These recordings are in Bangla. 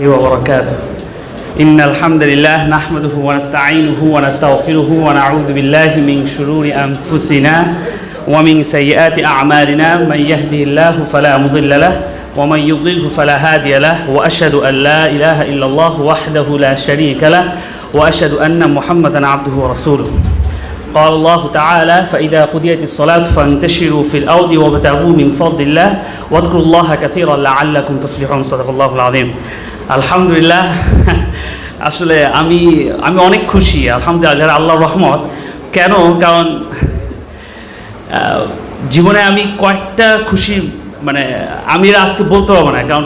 وبركاته. إن الحمد لله نحمده ونستعينه ونستغفره ونعوذ بالله من شرور أنفسنا ومن سيئات أعمالنا. من يهده الله فلا مضل له ومن يضلله فلا هادي له. وأشهد أن لا إله إلا الله وحده لا شريك له. وأشهد أن محمدا عبده ورسوله. قال الله تعالى فإذا قضيت الصلاة فانتشروا في الأرض وابتغوا من فضل الله واذكروا الله كثيرا لعلكم تفلحون. صدق الله العظيم. আলহামদুলিল্লাহ। আসলে আমি আমি অনেক খুশি, আলহামদুলিল্লাহ আল্লাহ রহমত। কেন? কারণ জীবনে আমি কয়েকটা খুশি মানে আমি আজকে বলতে পারব না। কারণ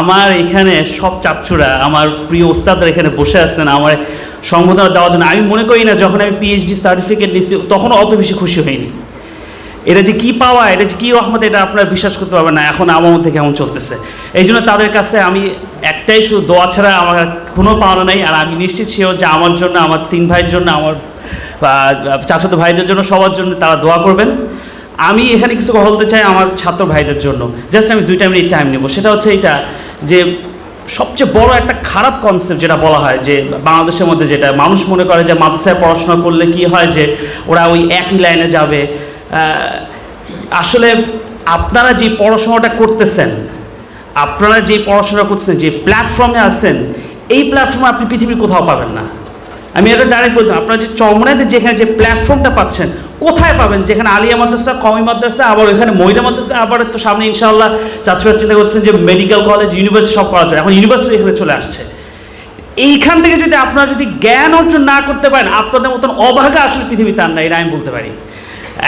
আমার এখানে সব চাচ্চুরা, আমার প্রিয় ওস্তাদরা এখানে বসে আছেন, আমার সংবর্ধনা দেওয়ার জন্য। আমি মনে করি না, যখন আমি পিএইচডি সার্টিফিকেট নিচ্ছি, তখন অত বেশি খুশি হইনি। এটা যে কি পাওয়া, এটা যে কি রহমত, এটা আপনারা বিশ্বাস করতে পারবেন না। এখন আমার মধ্যে কেমন চলতেছে। এই জন্য তাদের কাছে আমি একটাই শুধু দোয়া ছাড়া আমার কোনো পাওনা নেই, আর আমি নিশ্চিত সেও যে আমার জন্য, আমার তিন ভাইয়ের জন্য, আমার চাচাতো ভাইদের জন্য, সবার জন্য তারা দোয়া করবেন। আমি এখানে কিছু কথা বলতে চাই আমার ছাত্র ভাইদের জন্য। জাস্ট আমি দুইটা মিনিট টাইম নেব। সেটা হচ্ছে এটা যে সবচেয়ে বড় একটা খারাপ কনসেপ্ট যেটা বলা হয়, যে বাংলাদেশের মধ্যে যেটা মানুষ মনে করে যে মাদ্রাসায় পড়াশোনা করলে কি হয় যে ওরা ওই একই লাইনে যাবে আসলে আপনারা যে পড়াশোনাটা করতেছেন, আপনারা যে পড়াশোনা করতেছেন, যে প্ল্যাটফর্মে আছেন, এই প্ল্যাটফর্মে আপনি পৃথিবীর কোথাও পাবেন না। আমি এটা ডাইরেক্ট বলতাম আপনারা যে চমড়াতে যেখানে যে প্ল্যাটফর্মটা পাচ্ছেন, কোথায় পাবেন? যেখানে আলিয়া মাদ্রাসা কমি মাদ্রাসা, আবার ওইখানে মহিলা মাদ্রাসা, আবার তো সামনে ইনশাআল্লাহ ছাত্ররা চিন্তা করছেন যে মেডিকেল কলেজ ইউনিভার্সিটি সব করা যায়। এখন ইউনিভার্সিটি এখানে চলে আসছে। এইখান থেকে যদি আপনারা যদি জ্ঞান অর্জন না করতে পারেন, আপনাদের মতন অভাগা আসলে পৃথিবীতে আর নাই, এটা আমি বলতে পারি।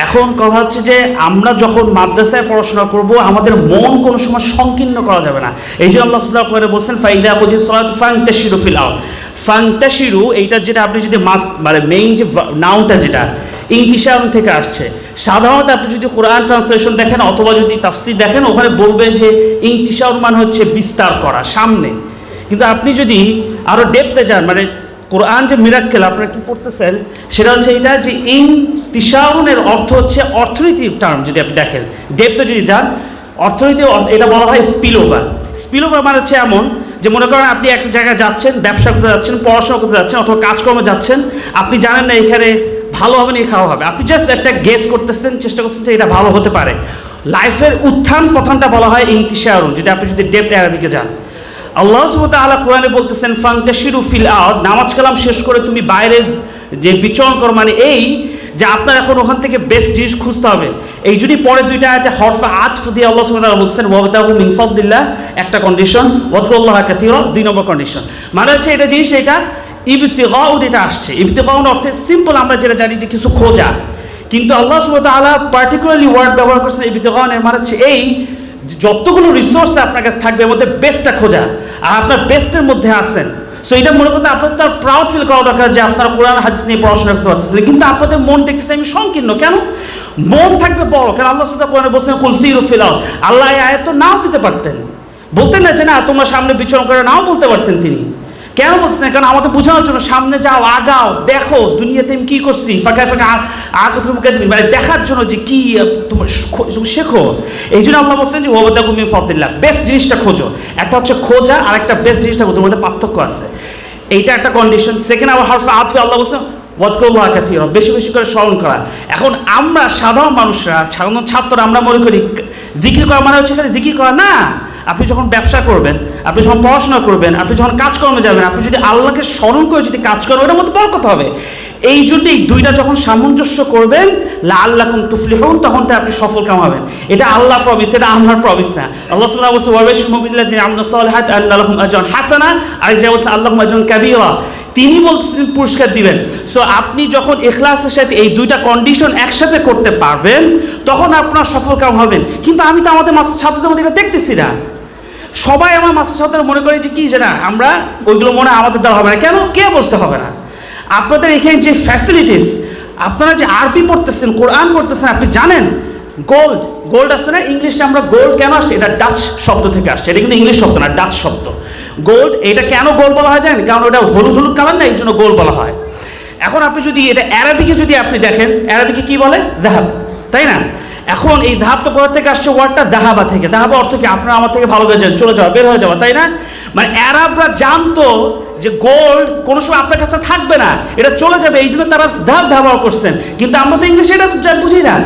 এখন কথা হচ্ছে যে আমরা যখন মাদ্রাসায় পড়াশোনা করব, আমাদের মন কোনো সময় সংকীর্ণ করা যাবে না। এই যে আল্লাহ সাল্লাহ করে বলছেন, ফাইদা বুঝি সলাত ফাংতাশিরু ফিল আউট ফাংতাশিরু এইটা যেটা আপনি যদি মাস মানে মেইন যে নাউনটা যেটা ইংলিশান থেকে আসছে। সাধারণত আপনি যদি কোরআন ট্রান্সলেশন দেখেন অথবা যদি তাফসির দেখেন, ওখানে বলবেন যে ইংতিশাউর মানে হচ্ছে বিস্তার করা, সামনে। কিন্তু আপনি যদি আরও ডেপতে যান মানে কোরআন যে মিরাক্কেল আপনারা কি পড়তেছেন? সেটা হচ্ছে এটা যে ইন তিসাউনের অর্থ হচ্ছে অর্থনীতির টার্ম যদি আপনি দেখেন। ডেপতে যদি যান, অর্থনীতি এটা বলা হয় স্পিল ওভার স্পিল ওভার মানে হচ্ছে এমন যে মনে করেন আপনি একটা জায়গায় যাচ্ছেন, ব্যবসা করতে যাচ্ছেন, পড়াশোনা করতে যাচ্ছেন, অথবা কাজকর্মে যাচ্ছেন, আপনি জানেন না এখানে ভালো হবে না খাওয়া হবে। আপনি জাস্ট একটা গেস করতেছেন, চেষ্টা করতেছেন যে এটা ভালো হতে পারে। লাইফের উত্থান পতনটা বলা হয় ইংতিসারুন যদি আপনি যদি ডেপ্ট অ্যারাবিকে যান। আল্লাহ সুবহানাহু আলা কোরআনে বলতেছেন ফাংতাশিরু ফিল আউট নামাজ কালাম শেষ করে তুমি বাইরে যে বিচরণ করো মানে এই যে আপনার এখন ওখান থেকে বেস্ট জিনিস খুঁজতে হবে। এই যদি পরে দুইটা আয়াতে হরফা আতফ দিয়ে আল্লাহ সুবহানাহু বলতেছেন ওয়াবতাহু মিন ফাদলিল্লাহ একটা কন্ডিশন ওয়াদকুল্লাহ কাসীরা দুই নম্বর কন্ডিশন মানে হচ্ছে এটা জিনিস, এটা ইবতিগাউ এটা আসছে। ইবতিগাউন অর্থে সিম্পল আমরা যেটা জানি যে কিছু খোঁজা। কিন্তু আল্লাহ সুবহানাহু পার্টিকুলারলি ওয়ার্ড ব্যবহার করছেন ইবতিগাউনের মানে হচ্ছে এই যতগুলো রিসোর্স আপনার কাছে থাকবে, এর মধ্যে বেস্টটা খোঁজা। আর আপনার বেস্টের মধ্যে আছেন। সো এটা মনে করতে আপনার তার প্রাউড ফিল করা দরকার যে আপনার কোরআন হাদিস নিয়ে পড়াশোনা করতে পারতেছেন। কিন্তু আপনাদের মন দেখতেছে আমি সংকীর্ণ। কেন? মন থাকবে বড়। কেন আল্লাহ সুবিধা কোরআনে বলছেন কুলসির ফিলাও আল্লাহ আয়াত নাও দিতে পারতেন। বলতেন না যে, না, তোমার সামনে বিচরণ করে নাও, বলতে পারতেন তিনি। কেন বলছেন কারণ আমাদের বোঝানোর জন্য সামনে যাও, আগাও, দেখো, দুনিয়াতে আমি কি করছি? ফাঁকা ফাঁকা আগতের মুখে মানে দেখার জন্য যে কি তোমার শেখো। এই জন্য আল্লাহ বলছেন যে ওবাদা কুমি ফদিল্লা বেস্ট জিনিসটা খোঁজো। একটা হচ্ছে খোঁজা, আর একটা বেস্ট জিনিসটা খোঁজো। মধ্যে পার্থক্য আছে। এইটা একটা কন্ডিশন সেকেন্ড আবার হারফা আতফে আল্লাহ বলছেন বেশি বেশি করে স্মরণ করা। এখন আমরা সাধারণ মানুষরা, সাধারণ ছাত্ররা আমরা মনে করি জিকির করা মানে হচ্ছে জিকির করা। না! আপনি যখন ব্যবসা করবেন, আপনি যখন পড়াশোনা করবেন, আপনি যখন কাজকর্মে যাবেন, আপনি যদি আল্লাহকে স্মরণ করে যদি কাজ করেন, ওটার মধ্যে বরকত হবে। এই জন্যই দুইটা যখন সামঞ্জস্য করবেন লা আল্লাহ কুম তুফলি হন তখন তো আপনি সফল কামাবেন এটা আল্লাহ প্রমিস এটা আমার প্রমিস না। আল্লাহ সুবহানাহু ওয়া আন্না লাহুম আজরান হাসানা আর যে বলছে আল্লাহ আজরান কাবীরা। তিনি বলছেন পুরস্কার দিবেন। সো আপনি যখন এখলাসের সাথে এই দুইটা কন্ডিশন একসাথে করতে পারবেন, তখন আপনার সফল কাম হবেন কিন্তু আমি তো আমাদের মাস ছাত্রদের মধ্যে এটা দেখতেছি না। সবাই আমার মাস্টার ছাত্ররা মনে করে যে কি যে না, আমরা ওইগুলো মনে আমাদের দেওয়া হবে না। কেন? কে বসতে হবে না? আপনাদের এখানে যে ফ্যাসিলিটিস আপনারা যে আরবি পড়তেছেন, কোরআন পড়তেছেন, আপনি জানেন? গোল্ড গোল্ড আসছে না? ইংলিশে আমরা গোল্ড কেন আসছে? এটা ডাচ শব্দ থেকে আসছে। এটা কিন্তু ইংলিশ শব্দ না ডাচ শব্দ। গোল্ড এটা কেন গোল্ড বলা হয় জানেন? কারণ ওটা হলুদ হলুদ কালার না, এই জন্য গোল্ড বলা হয়। এখন আপনি যদি এটা অ্যারাবিকে যদি আপনি দেখেন অ্যারাবিকে কি বলে? দেহাব তাই না? এখন এই ধাপটা কোথা থেকে আসছে ওয়ার্ডটা দাহাবা থেকে। দাহাবা অর্থ কি? আপনারা আমার থেকে ভালো গেছেন চলে যাওয়া, বের হয়ে যাওয়া, তাই না? মানে অ্যারাবরা জানতো যে গোল্ড কোনো সময় আপনার কাছে থাকবে না, এটা চলে যাবে, এই জন্য তারা ধাপ ব্যবহার করছেন। কিন্তু আমরা তো ইংলিশে এটা বুঝি না।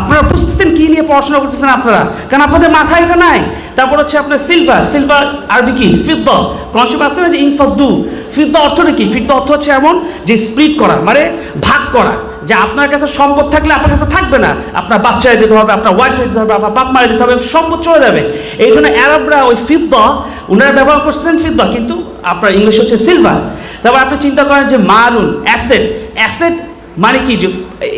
আপনারা বুঝতেছেন কি নিয়ে পড়াশোনা করতেছেন আপনারা? কারণ আপনাদের মাথায় এটা নাই। তারপর হচ্ছে আপনার সিলভার সিলভার আরবি কি? ফিদ্দ। কনসেপ্ট আছে না যে ইনফদ্দু? ফিদ্দ অর্থটা কি? ফিদ্দ অর্থ হচ্ছে এমন যে স্প্লিট করা মানে ভাগ করা। যে আপনার কাছে সম্পদ থাকলে আপনার কাছে থাকবে না। আপনার বাচ্চায় দিতে হবে, আপনার ওয়াইফে দিতে হবে, আপনার বাপ মায়ের দিতে হবে, সম্পদ চলে যাবে। এই জন্য অ্যারবরা ওই ফিদ্দ ওনারা ব্যবহার করছেন ফিদ্দ, কিন্তু আপনার ইংলিশ হচ্ছে সিলভার তারপর আপনি চিন্তা করেন যে মারুন অ্যাসেট অ্যাসেট মানে কি? যে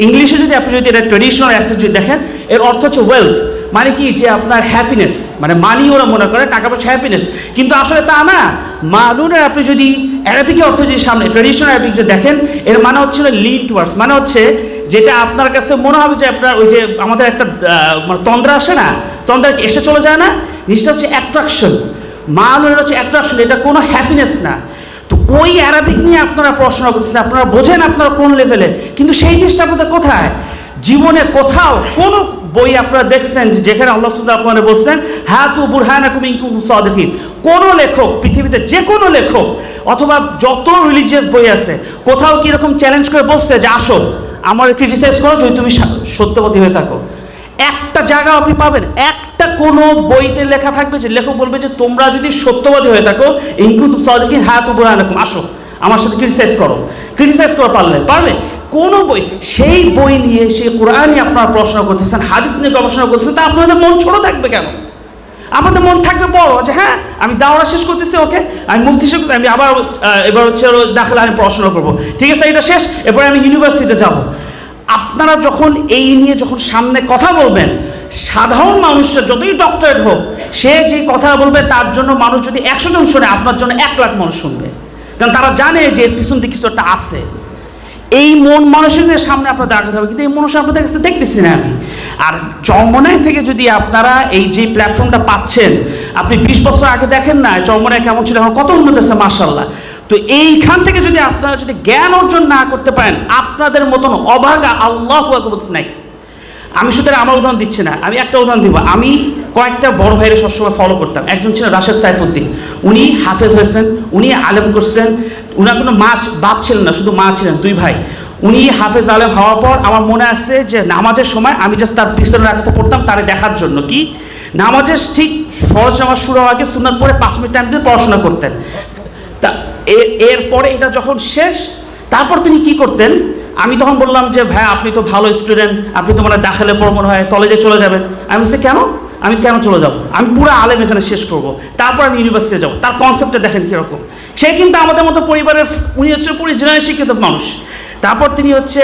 ইংলিশে যদি আপনি যদি এটা ট্রেডিশনাল অ্যাসেট যদি দেখেন, এর অর্থ হচ্ছে ওয়েলথ মানে কি যে আপনার হ্যাপিনেস মানে মানি ওরা মনে করে টাকা পয়সা হ্যাপিনেস কিন্তু আসলে তা না। মালুনের আপনি যদি অ্যারাবিক অর্থ যদি সামনে ট্রেডিশনাল অ্যারাবিক যদি দেখেন, এর মানে হচ্ছিল লিড টুয়ার্ডস মানে হচ্ছে যেটা আপনার কাছে মনে হবে যে আপনার ওই যে আমাদের একটা মানে তন্দ্রা আসে না, তন্দ্রা এসে চলে যায় না? জিনিসটা হচ্ছে অ্যাট্রাকশন মালুনের হচ্ছে অ্যাট্রাকশন এটা কোনো হ্যাপিনেস না। তো ওই অ্যারাবিক নিয়ে আপনারা পড়াশোনা করতেছেন, আপনারা বোঝেন আপনারা কোন লেভেলে কিন্তু সেই জিনিসটা আপনাদের কোথায়? জীবনে কোথাও কোনো বই আপনারা দেখছেন, যেখানে আল্লাহ সুল্লাহ আপনারা বলছেন হ্যাঁ তু বুরহানা কুম সাদিকিন। কোনো লেখক, পৃথিবীতে যে কোনো লেখক, অথবা যত রিলিজিয়াস বই আছে, কোথাও কি এরকম চ্যালেঞ্জ করে বসছে যে আসো আমার ক্রিটিসাইজ করো যদি তুমি সত্যবাদী হয়ে থাকো। একটা জায়গা আপনি পাবেন, একটা কোনো বইতে লেখা থাকবে যে, লেখক বলবে যে, তোমরা যদি সত্যবাদী হয়ে থাকো ইনকুম সাদিকিন হ্যাঁ তু বুরহানা আসো, আমার সাথে ক্রিটিসাইজ করো। ক্রিটিসাইজ করো পারলে, পারবে? কোনো বই, সেই বই নিয়ে সেই কোরআন আপনারা পড়াশোনা করতেছেন, হাদিস নিয়ে গবেষণা করতেছেন, তা আপনাদের মন ছোট থাকবে কেন? আমাদের মন থাকবে বড়, যে হ্যাঁ আমি দাওয়া শেষ করতেছি, ওকে, আমি মুফতি শেষ আমি আবার এবার হচ্ছে দাখলা আমি পড়াশোনা করব। ঠিক আছে, এটা শেষ, এরপরে আমি ইউনিভার্সিটিতে যাব। আপনারা যখন এই নিয়ে যখন সামনে কথা বলবেন, সাধারণ মানুষরা যতই ডক্টরেট হোক, সে যে কথা বলবে, তার জন্য মানুষ যদি একশো জন শোনে, আপনার জন্য এক লাখ মানুষ শুনবে। কারণ তারা জানে যে পিছন দিকে কিছু একটা আছে। এই মন মানুষের সামনে আপনার দাঁড়াতে হবে, কিন্তু এই মানুষ আপনাদের কাছে দেখতেছি না আমি। আর চমনায় থেকে যদি আপনারা এই যে প্ল্যাটফর্মটা পাচ্ছেন, আপনি বিশ বছর আগে দেখেন না চমনায় কেমন ছিল, এখন কত উন্নত আছে মার্শাল্লাহ তো এইখান থেকে যদি আপনারা যদি জ্ঞান অর্জন না করতে পারেন, আপনাদের মতন অভাগা আল্লাহ বলতে নাই। আমি সুতরাং আমার উদাহরণ দিচ্ছি না, আমি একটা উদাহরণ দিব। আমি কয়েকটা বড় ভাইয়ের সবসময় ফলো করতাম। একজন ছিলেন রাশেদ সাইফুদ্দিন। উনি হাফেজ হয়েছেন, উনি আলেম করছেন। উনার কোনো মা বাপ ছিলেন না, শুধু মা ছিলেন, দুই ভাই। উনি হাফেজ আলেম হওয়ার পর আমার মনে আছে যে নামাজের সময় আমি জাস্ট তার পিছনে রাখাতে পড়তাম তারে দেখার জন্য। কি? নামাজের ঠিক ফরজ নামাজ শুরু হওয়ার আগে সুন্নাত পরে পাঁচ মিনিট টাইম দিয়ে পড়াশোনা করতেন। তা এরপরে এটা যখন শেষ, তারপর তিনি কি করতেন? আমি তখন বললাম যে, ভাই, আপনি তো ভালো স্টুডেন্ট আপনি তো মানে দাখালে পর মনে হয় কলেজে চলে যাবেন। আমি বলছি, কেন? আমি কেন চলে যাব? আমি পুরো আলেম এখানে শেষ করব। তারপর আমি ইউনিভার্সিটি যাব। তার কনসেপ্টটা দেখেন কীরকম। সে কিন্তু আমাদের মতো পরিবারের, উনি হচ্ছে পুরো জেনারেল শিক্ষিত মানুষ। তারপর তিনি হচ্ছে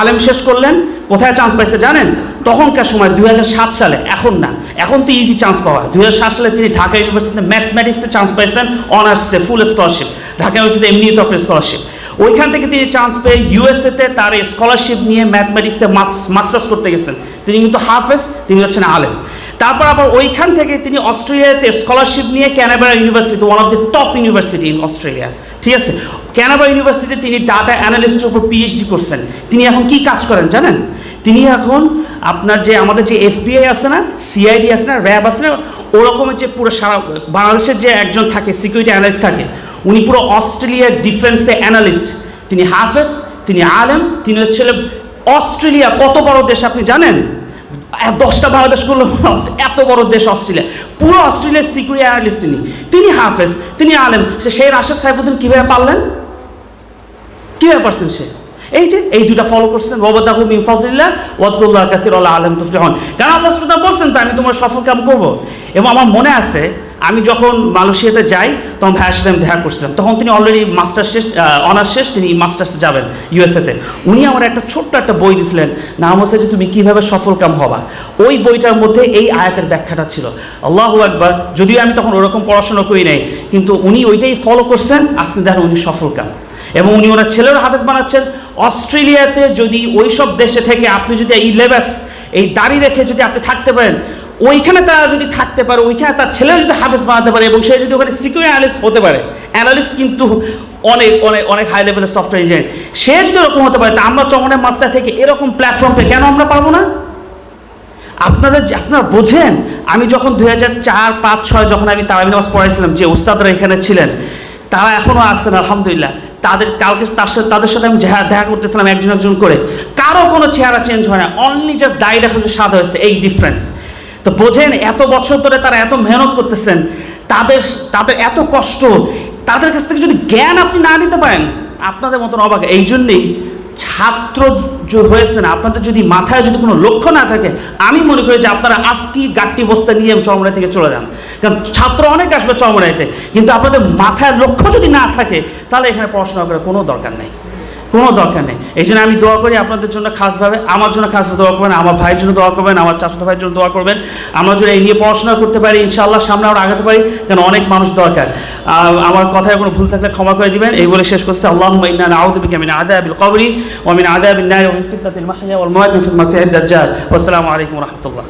আলেম শেষ করলেন। কোথায় চান্স পাইছে জানেন? তখনকার সময় দু হাজার সাত সালে, এখন না। এখন তো ইজি চান্স পাওয়া দুই হাজার সাত সালে তিনি ঢাকা ইউনিভার্সিটিতে ম্যাথমেটিক্সে চান্স পাইছেন অনার্সে ফুল স্কলারশিপ ঢাকা ইউনিভার্সিটি এমনি তো স্কলারশিপ ওইখান থেকে তিনি চান্স পেয়ে ইউএসএতে তার স্কলারশিপ নিয়ে ম্যাথমেটিক্সে মাস্টার্স করতে গেছেন। তিনি কিন্তু হাফেজ, তিনি হচ্ছেন আলেম। তারপর আবার ওইখান থেকে তিনি অস্ট্রেলিয়াতে স্কলারশিপ নিয়ে Canberra university one of the top university in Australia ঠিক আছে? ক্যানাবেরা ইউনিভার্সিটিতে তিনি ডাটা অ্যানালিস্টের উপর পিএইচডি করছেন। তিনি এখন কি কাজ করেন জানেন? তিনি এখন আপনার যে, আমাদের যে এফবিআই আছে না সিআইডি আছে না র্যাব আছে না, ওরকমের যে পুরো সারা বাংলাদেশের যে একজন থাকে সিকিউরিটি অ্যানালিস্ট থাকে উনি পুরো অস্ট্রেলিয়ার ডিফেন্সে অ্যানালিস্ট তিনি হাফেজ, তিনি আলেম, তিনি হচ্ছে অস্ট্রেলিয়া কত বড় দেশ আপনি জানেন? দশটা দশটা বাংলাদেশগুলো করল, এত বড় দেশ অস্ট্রেলিয়া। পুরো অস্ট্রেলিয়ার সিকিউরিটি অ্যানালিস্ট তিনি। তিনি হাফেজ, তিনি আলেম। সে সেই রাশেদ সাইফুদ্দিন কীভাবে পারলেন? কীভাবে পারছেন সে? এই যে, এই দুটা ফলো করছেন ওবাদাহু মিন ফাদলিল্লাহ, ওয়াদকুল্লাহ কাসির, আল্লাহ আলম তুফলিহন। কারণ আল্লাহ সুবহানাহু বলছেন তো আমি তোমার সফল কাম করব। এবং আমার মনে আছে, আমি যখন মালয়েশিয়াতে যাই, তখন ভাই আসলাম দেখা করছিলাম। তখন তিনি অলরেডি মাস্টার শেষ অনার্স শেষ, তিনি মাস্টার্সে যাবেন ইউএসএতে উনি আমার একটা ছোট্ট একটা বই দিছিলেন, নাম হচ্ছে যে, তুমি কীভাবে সফল কাম হবা? ওই বইটার মধ্যে এই আয়াতের ব্যাখ্যাটা ছিল। আল্লাহ একবার যদিও আমি তখন ওরকম পড়াশোনা করি নাই, কিন্তু উনি ওইটাই ফলো করছেন, আজকে দেখেন উনি সফল কাম এবং উনি ওনার ছেলেরও হাফেজ বানাচ্ছেন অস্ট্রেলিয়াতে যদি ওই সব দেশে থেকে আপনি যদি এই লেবাস, এই দাড়ি রেখে যদি আপনি থাকতে পারেন, ওইখানে তারা যদি থাকতে পারে, ওইখানে তার ছেলে যদি হাফেজ বানাতে পারে এবং সে যদি ওখানে সিকিউর অ্যানালিস্ট হতে পারে অ্যানালিস্ট কিন্তু অনেক অনেক অনেক হাই লেভেলের সফটওয়্যার ইঞ্জিনিয়ার সে যদি এরকম হতে পারে, তা আমরা চমনের মাস্টার থেকে এরকম প্ল্যাটফর্ম পেয়ে কেন আমরা পাবো না? আপনাদের আপনারা বোঝেন, আমি যখন দুই হাজার চার, পাঁচ, ছয় যখন আমি তারাবি পড়াইছিলাম, যে উস্তাদরা এখানে ছিলেন, তারা এখনও আসছেন আলহামদুলিল্লাহ। তাদের কালকে তার সাথে তাদের সাথে আমি দেখা করতেছিলাম একজন একজন করে। কারও কোনো চেহারা চেঞ্জ হয় না। অনলি জাস্ট দায় দেখা যে স্বাদ হয়েছে, এই ডিফারেন্স তো বোঝেন, এত বছর ধরে তারা এত মেহনত করতেছেন, তাদের তাদের এত কষ্ট, তাদের কাছ থেকে যদি জ্ঞান আপনি না নিতে পারেন, আপনাদের মতন অবাক। এই জন্যেই ছাত্র হয়েছেন, আপনাদের যদি মাথায় যদি কোনো লক্ষ্য না থাকে, আমি মনে করি যে আপনারা আজকেই গাট্টি বস্তা নিয়ে চরমরাই থেকে চলে যান। কারণ ছাত্র অনেক আসবে চরমরাইতে কিন্তু আপনাদের মাথায় লক্ষ্য যদি না থাকে, তাহলে এখানে পড়াশোনা করার কোনো দরকার নেই। কোনো দরকার নেই। এই জন্য আমি দোয়া করি আপনাদের জন্য খাসভাবে, আমার জন্য খাস দোয়া করবেন, আমার ভাইয়ের জন্য দোয়া করবেন, আমার চাচাতো ভাইয়ের জন্য দোয়া করবেন। আমরা যদি এই নিয়ে পড়াশোনা করতে পারি, ইনশাআল্লাহ সামনে আমরা আগাতে পারি কারণ অনেক মানুষ দরকার। আমার কথায় কোনো ভুল থাকলে ক্ষমা করে দিবেন। এই বলে শেষ করছে। আল্লাহ ইন্না বিকা মিন আযাবিল কবরি ওয়া মিন আযাবিন নার ওয়া ফিতনাতিল মাহইয়া ওয়াল মাসিহিদ দাজ্জাল। আসসালামু আলাইকুম ওয়া রাহমাতুল্লাহ।